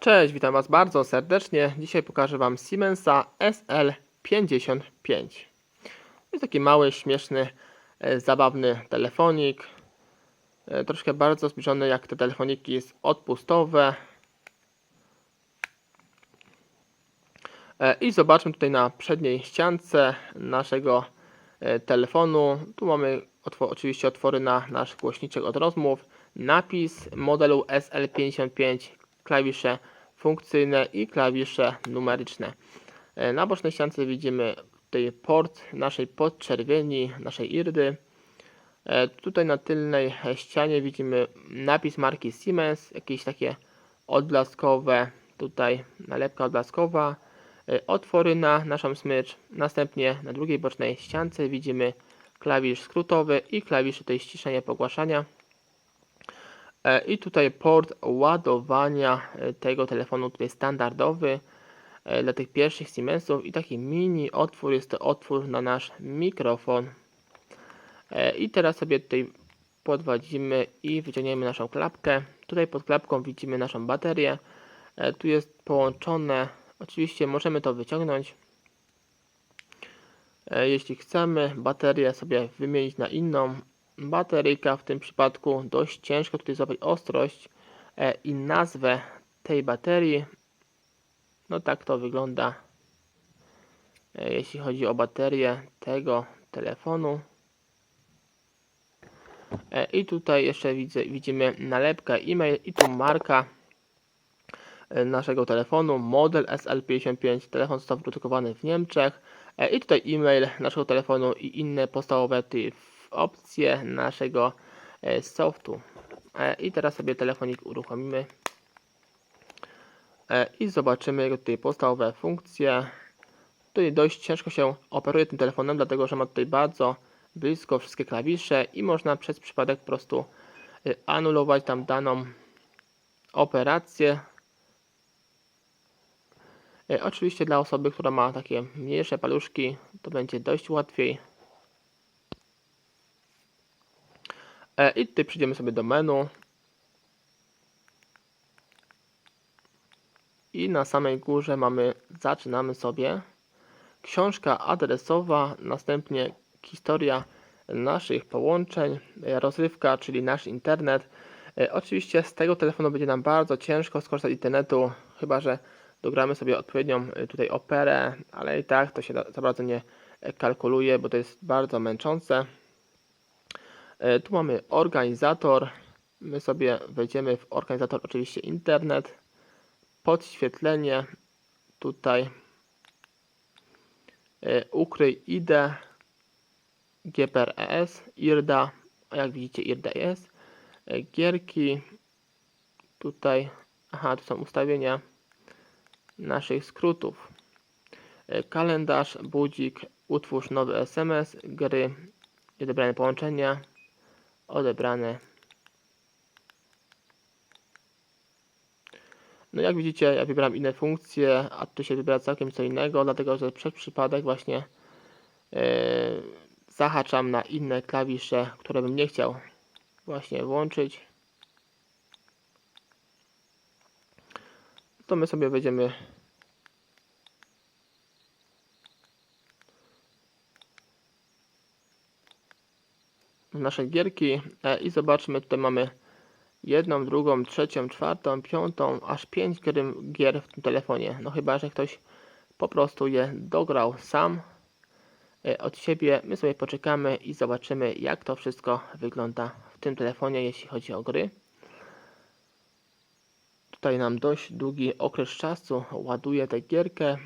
Cześć, witam Was bardzo serdecznie. Dzisiaj pokażę Wam Siemensa SL55. Jest taki mały, śmieszny, e, zabawny telefonik. E, Troszkę bardzo zbliżony jak te telefoniki jest odpustowe. E, I zobaczmy tutaj na przedniej ściance naszego telefonu. Tu mamy otwo- oczywiście otwory na nasz głośniczek od rozmów. Napis modelu SL55, klawisze funkcyjne i klawisze numeryczne. E, Na bocznej ściance widzimy tutaj port naszej podczerwieni, naszej irdy. E, Tutaj na tylnej ścianie widzimy napis marki Siemens, jakieś takie odblaskowe, tutaj nalepka odblaskowa, e, otwory na naszą smycz. Następnie na drugiej bocznej ściance widzimy klawisz skrótowy i klawisze tej ściszenia pogłaszania. E, I tutaj port ładowania e, tego telefonu tutaj standardowy e, dla tych pierwszych Siemensów i taki mini otwór jest to otwór na nasz mikrofon. I teraz sobie tutaj podwadzimy i wyciągniemy naszą klapkę. Tutaj pod klapką widzimy naszą baterię. Tu jest połączone, oczywiście możemy to wyciągnąć. Jeśli chcemy baterię sobie wymienić na inną, bateryjka w tym przypadku dość ciężko tutaj złapać ostrość e, i nazwę tej baterii. No tak to wygląda, e, jeśli chodzi o baterię tego telefonu. E, I tutaj jeszcze widzę, widzimy nalepkę e-mail i tu marka naszego telefonu, model SL55, telefon został wyprodukowany w Niemczech i tutaj e-mail naszego telefonu i inne podstawowe ty- opcje naszego e, softu. E, I teraz sobie telefonik uruchomimy e, i zobaczymy tutaj podstawowe funkcje. Tutaj dość ciężko się operuje tym telefonem, dlatego że ma tutaj bardzo blisko wszystkie klawisze i można przez przypadek po prostu anulować tam daną operację. Oczywiście dla osoby, która ma takie mniejsze paluszki, to będzie dość łatwiej. I tutaj przejdziemy sobie do menu. I na samej górze mamy, zaczynamy sobie książka adresowa, następnie historia naszych połączeń, e, rozrywka, czyli nasz internet. E, Oczywiście z tego telefonu będzie nam bardzo ciężko skorzystać z internetu, chyba że dogramy sobie odpowiednią e, tutaj operę, ale i tak to się za bardzo nie e, kalkuluje, bo to jest bardzo męczące. E, Tu mamy organizator. My sobie wejdziemy w organizator oczywiście internet. Podświetlenie. Tutaj e, ukryj ID. GPRS, IRDA, a jak widzicie IRDA jest. E, Gierki. Tutaj, aha, tu są ustawienia naszych skrótów. E, Kalendarz, budzik, utwórz nowy SMS, gry, odebrane połączenia, odebrane. No jak widzicie, ja wybieram inne funkcje, a tu się wybiera całkiem co innego, dlatego że przez przypadek właśnie yy, zahaczam na inne klawisze, które bym nie chciał właśnie włączyć. To my sobie wejdziemy nasze gierki e, i zobaczmy, tutaj mamy jedną, drugą, trzecią, czwartą, piątą, aż pięć gier, w tym telefonie. No chyba, że ktoś po prostu je dograł sam e, od siebie. My sobie poczekamy i zobaczymy, jak to wszystko wygląda w tym telefonie, jeśli chodzi o gry. Tutaj nam dość długi okres czasu ładuje tę gierkę.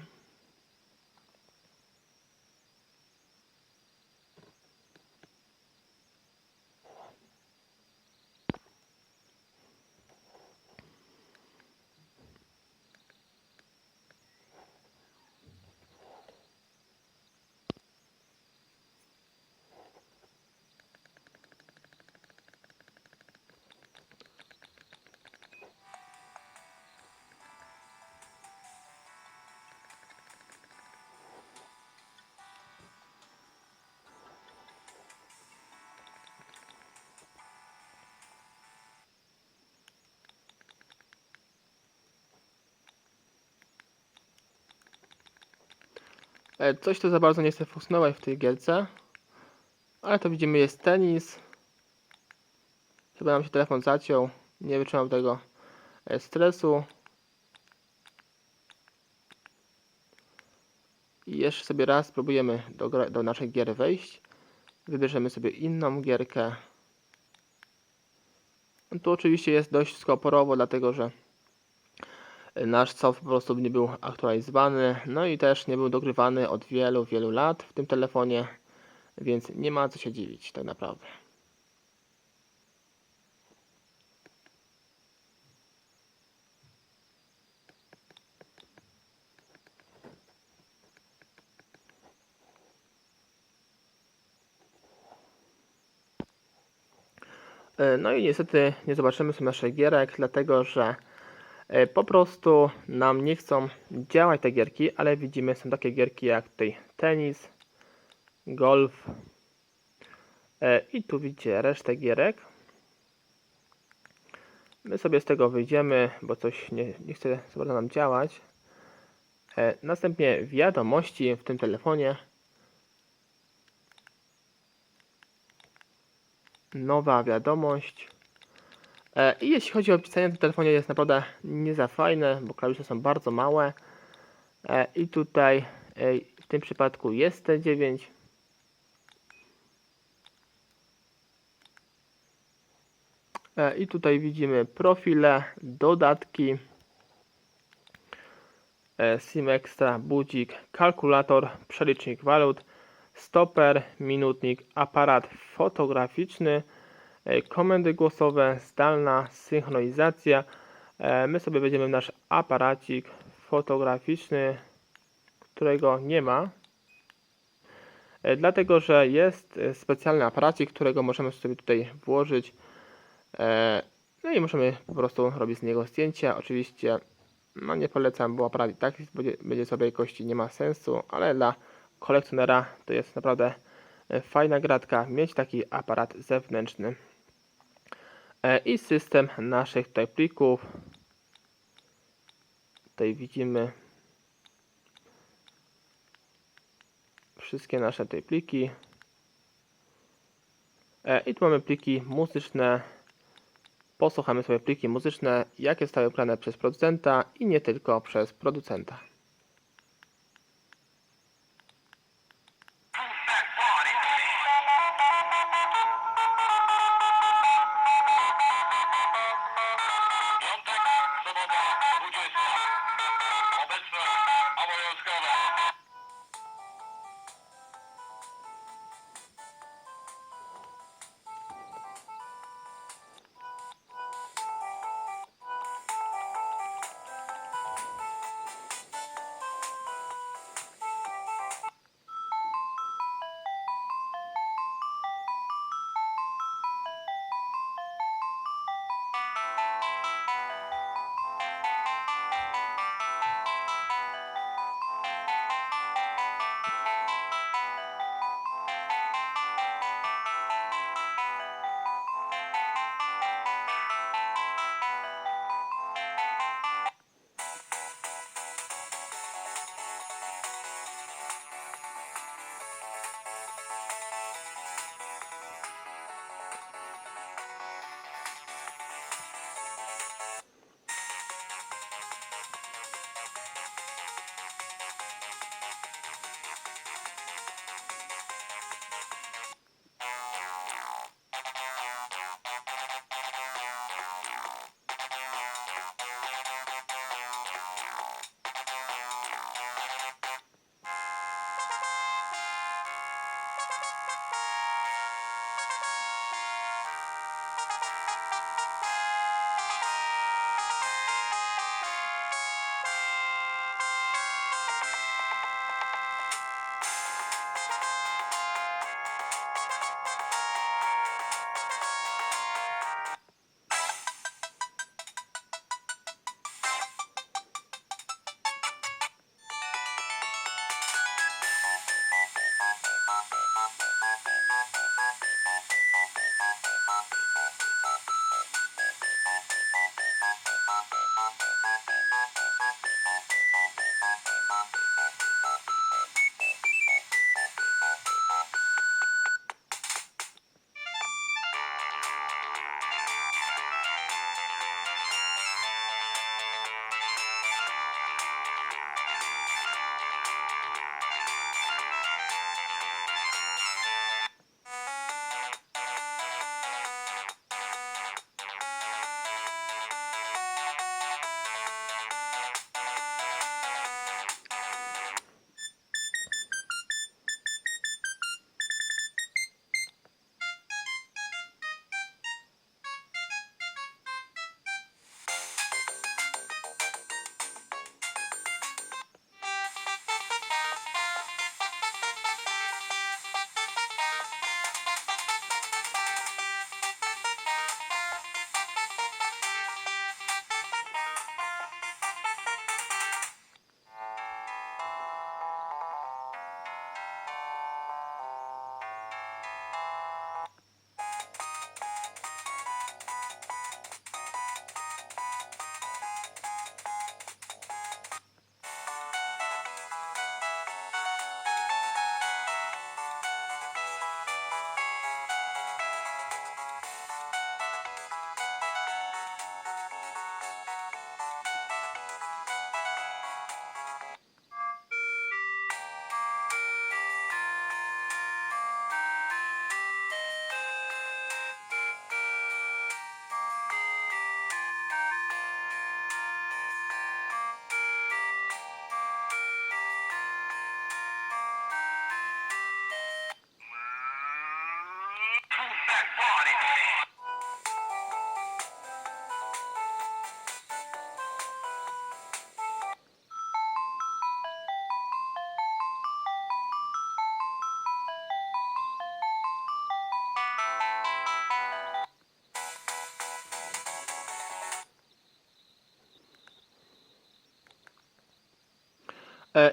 Coś tu za bardzo nie chce funkcjonować w tej gierce. Ale to widzimy jest tenis. Chyba nam się telefon zaciął. Nie wytrzymał tego e, stresu. I jeszcze sobie raz spróbujemy do, do naszej gier wejść. Wybierzemy sobie inną gierkę. No Tu oczywiście jest dość skoporowo, dlatego że nasz soft po prostu nie był aktualizowany, no i też nie był dogrywany od wielu, wielu lat w tym telefonie, więc nie ma co się dziwić tak naprawdę. E, No i niestety nie zobaczymy sobie naszych gierek, dlatego że po prostu nam nie chcą działać te gierki, ale widzimy są takie gierki jak tutaj tenis, golf e, i tu widzicie resztę gierek. My sobie z tego wyjdziemy, bo coś nie, nie chce bardzo nam działać. E, Następnie wiadomości w tym telefonie. nowa wiadomość. E, I jeśli chodzi o pisanie na telefonie jest naprawdę nie za fajne, bo klawisze są bardzo małe. E, I tutaj e, w tym przypadku jest T9. E, I tutaj widzimy profile, dodatki, SIM Extra, budzik, kalkulator, przelicznik walut, stoper, minutnik, aparat fotograficzny, komendy głosowe, zdalna synchronizacja. E, My sobie weźmiemy nasz aparacik fotograficzny, którego nie ma. E, Dlatego, że jest e, specjalny aparacik, którego możemy sobie tutaj włożyć. E, No i możemy po prostu robić z niego zdjęcia. Oczywiście no nie polecam, bo aparat i tak będzie, sobie jakości nie ma sensu, ale dla kolekcjonera to jest naprawdę e, fajna gratka mieć taki aparat zewnętrzny. E, I system naszych tutaj plików. Tutaj widzimy wszystkie nasze tej pliki. E, I tu mamy pliki muzyczne. Posłuchamy sobie pliki muzyczne, jakie zostały ubrane przez producenta i nie tylko przez producenta.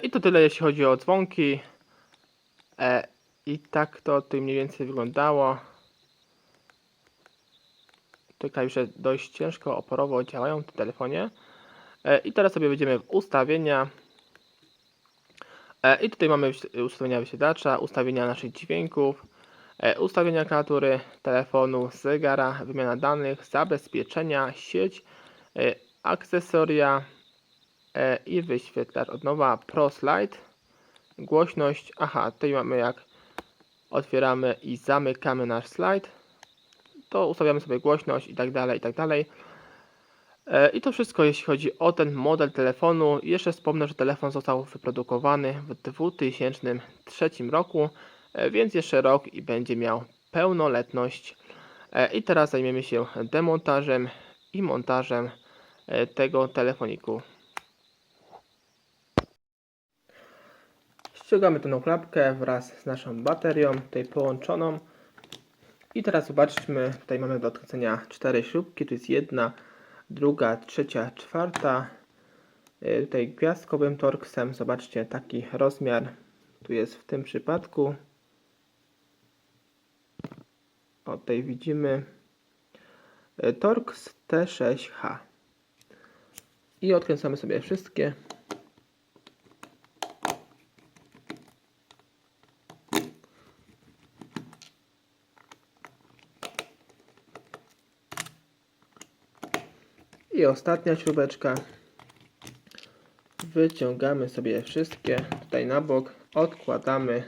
I to tyle jeśli chodzi o dzwonki. E, I tak to tutaj mniej więcej wyglądało. Tutaj już dość ciężko, oporowo działają w telefonie. E, I teraz sobie wejdziemy w ustawienia. E, I tutaj mamy ustawienia wysiadacza, ustawienia naszych dźwięków, e, ustawienia klawiatury, telefonu, zegara, wymiana danych, zabezpieczenia, sieć, e, akcesoria e, i wyświetlacz. Od nowa ProSlide, głośność. Aha, tutaj mamy jak otwieramy i zamykamy nasz slajd, to ustawiamy sobie głośność i tak dalej, i tak dalej. E, I to wszystko jeśli chodzi o ten model telefonu. Jeszcze wspomnę, że telefon został wyprodukowany w 2003 roku, e, więc jeszcze rok i będzie miał pełnoletność. E, I teraz zajmiemy się demontażem i montażem e, tego telefoniku. Ściągamy tą klapkę wraz z naszą baterią, tutaj połączoną. I teraz zobaczmy, tutaj mamy do odkręcenia cztery śrubki, tu jest jedna, druga, trzecia, czwarta. Y, Tutaj gwiazdkowym torksem, zobaczcie taki rozmiar tu jest w tym przypadku. O, tutaj widzimy y, Torx T6H. I odkręcamy sobie wszystkie. Ostatnia śrubeczka. Wyciągamy sobie wszystkie tutaj na bok, odkładamy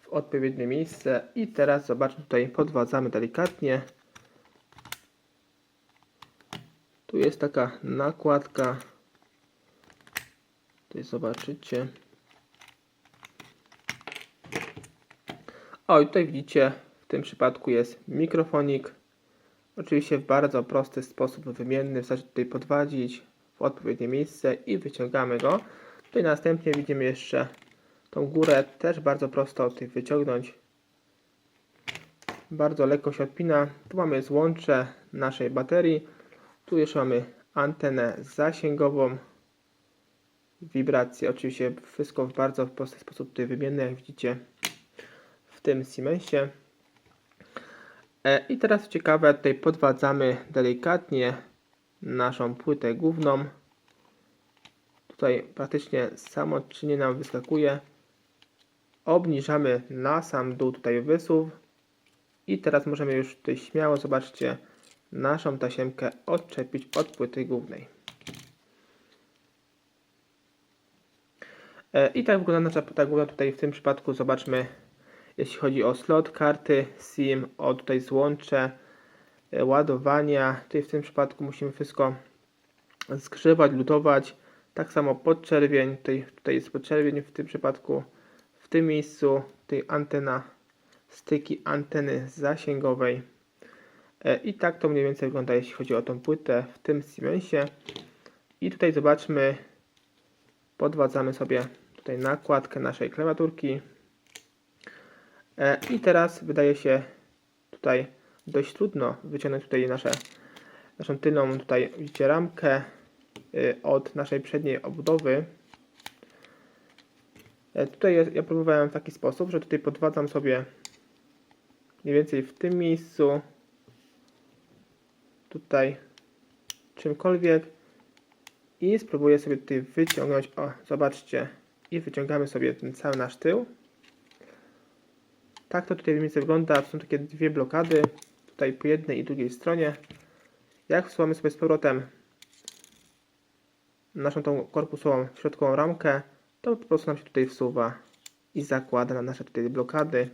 w odpowiednie miejsce i teraz zobaczmy tutaj podwadzamy delikatnie. Tu jest taka nakładka. Tutaj zobaczycie. O i tutaj widzicie w tym przypadku jest mikrofonik. Oczywiście w bardzo prosty sposób wymienny, wystarczy tutaj podwadzić w odpowiednie miejsce i wyciągamy go. Tutaj następnie widzimy jeszcze tą górę, też bardzo prosto tutaj wyciągnąć. Bardzo lekko się odpina. Tu mamy złącze naszej baterii. Tu jeszcze mamy antenę zasięgową. Wibracje, oczywiście wszystko w bardzo prosty sposób tutaj wymienny, jak widzicie w tym Siemensie. E, I teraz ciekawe, tutaj podwadzamy delikatnie naszą płytę główną. Tutaj praktycznie samoczynnie nam wyskakuje. Obniżamy na sam dół tutaj wysuw. I teraz możemy już tutaj śmiało, zobaczcie, naszą tasiemkę odczepić od płyty głównej. E, I tak wygląda nasza płyta główna tutaj w tym przypadku. Zobaczmy jeśli chodzi o slot karty SIM, o tutaj złącze, e, ładowania. Tutaj w tym przypadku musimy wszystko zgrzewać, lutować. Tak samo podczerwień, tutaj, tutaj jest podczerwień w tym przypadku. W tym miejscu tutaj antena, styki anteny zasięgowej. E, I tak to mniej więcej wygląda jeśli chodzi o tą płytę w tym Siemensie. I tutaj zobaczmy, podwadzamy sobie tutaj nakładkę naszej klawiaturki. E, I teraz wydaje się tutaj dość trudno wyciągnąć tutaj nasze, naszą tylną tutaj widzicie ramkę y, od naszej przedniej obudowy. E, Tutaj ja, próbowałem w taki sposób, że tutaj podwadzam sobie mniej więcej w tym miejscu tutaj czymkolwiek i spróbuję sobie tutaj wyciągnąć, o zobaczcie i wyciągamy sobie ten cały nasz tył. Tak to tutaj mniej więcej wygląda. Są takie dwie blokady. Tutaj po jednej i drugiej stronie. Jak wsuwamy sobie z powrotem naszą tą korpusową środkową ramkę, to po prostu nam się tutaj wsuwa i zakłada na nasze tutaj blokady.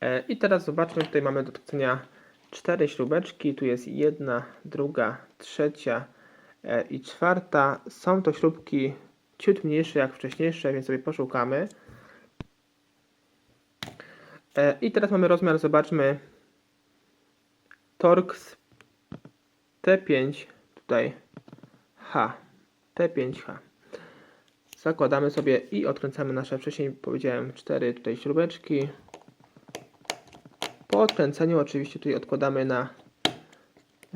E, I teraz zobaczmy, tutaj mamy do odkręcenia cztery śrubeczki. Tu jest jedna, druga, trzecia e, i czwarta. Są to śrubki ciut mniejsze jak wcześniejsze, więc sobie poszukamy. E, I teraz mamy rozmiar, zobaczmy. Torx T5 tutaj H. T5H. Zakładamy sobie i odkręcamy nasze wcześniej powiedziałem cztery tutaj śrubeczki. Po odkręceniu oczywiście tutaj odkładamy na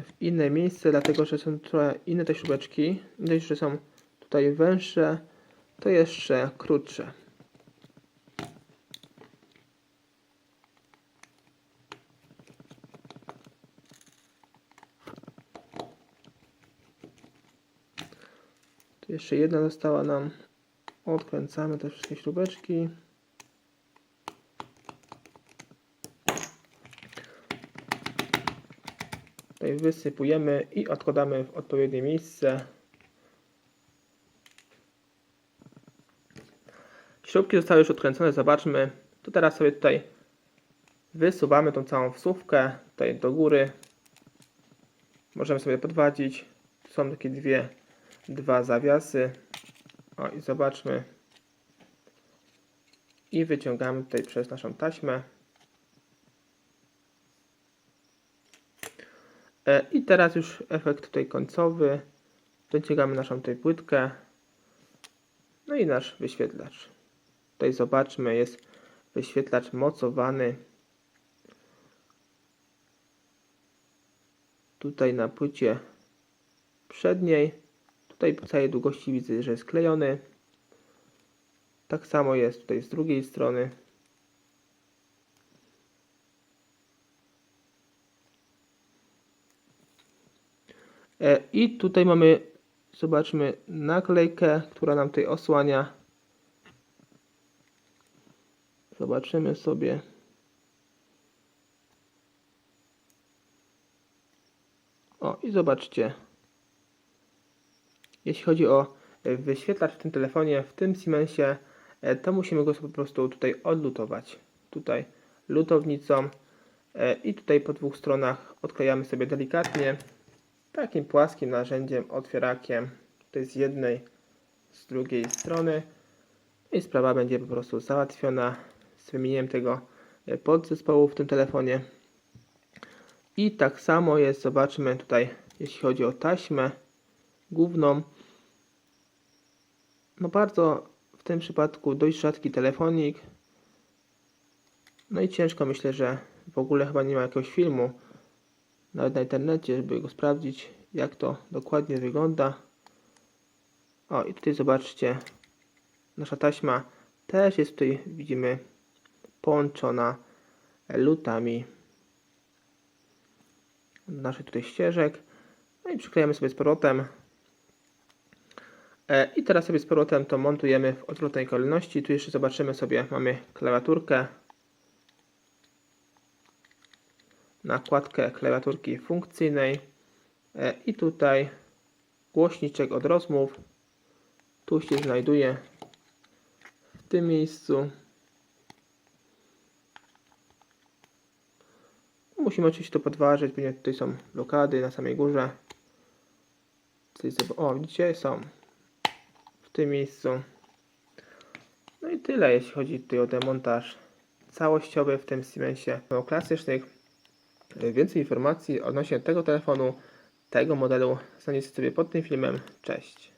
w inne miejsce, dlatego że są trochę inne te śrubeczki. Widać, że są tutaj węższe to jeszcze krótsze. Jeszcze jedna została nam. Odkręcamy te wszystkie śrubeczki. Tutaj wysypujemy i odkładamy w odpowiednie miejsce. Śrubki zostały już odkręcone, zobaczmy. To teraz sobie tutaj wysuwamy tą całą wsówkę tutaj do góry. Możemy sobie podwadzić. Są takie dwie, dwa zawiasy. O i zobaczmy. I wyciągamy tutaj przez naszą taśmę. E, I teraz już efekt tutaj końcowy. Dociągamy naszą tutaj płytkę. No i nasz wyświetlacz. Tutaj zobaczmy, jest wyświetlacz mocowany. Tutaj na płycie przedniej. Tutaj po całej długości widzę, że jest klejony. Tak samo jest tutaj z drugiej strony. E, I tutaj mamy, zobaczmy, naklejkę, która nam tutaj osłania. Zobaczymy sobie. O, i zobaczcie. Jeśli chodzi o e, wyświetlacz w tym telefonie, w tym Siemensie, e, to musimy go po prostu tutaj odlutować. Tutaj lutownicą e, i tutaj po dwóch stronach odklejamy sobie delikatnie takim płaskim narzędziem, otwierakiem, tutaj z jednej, z drugiej strony i sprawa będzie po prostu załatwiona z wymienieniem tego podzespołu w tym telefonie. I tak samo jest, zobaczmy tutaj, jeśli chodzi o taśmę główną. No bardzo w tym przypadku dość rzadki telefonik. No i ciężko myślę, że w ogóle chyba nie ma jakiegoś filmu nawet na internecie, żeby go sprawdzić, jak to dokładnie wygląda. O, i tutaj zobaczcie, nasza taśma też jest tutaj, widzimy, połączona lutami naszych tutaj ścieżek. No i przyklejamy sobie z powrotem. E, I teraz sobie z powrotem to montujemy w odwrotnej kolejności. Tu jeszcze zobaczymy sobie, mamy klawiaturkę. nakładkę klawiaturki funkcyjnej. E, i tutaj głośniczek od rozmów. Tu się znajduje w tym miejscu. Musimy oczywiście to podważyć, ponieważ tutaj są blokady na samej górze. O widzicie są tym miejscu no i tyle jeśli chodzi tutaj o demontaż całościowy w tym Siemensie klasycznych Więcej informacji odnośnie tego telefonu, tego modelu znajdziecie sobie pod tym filmem. Cześć.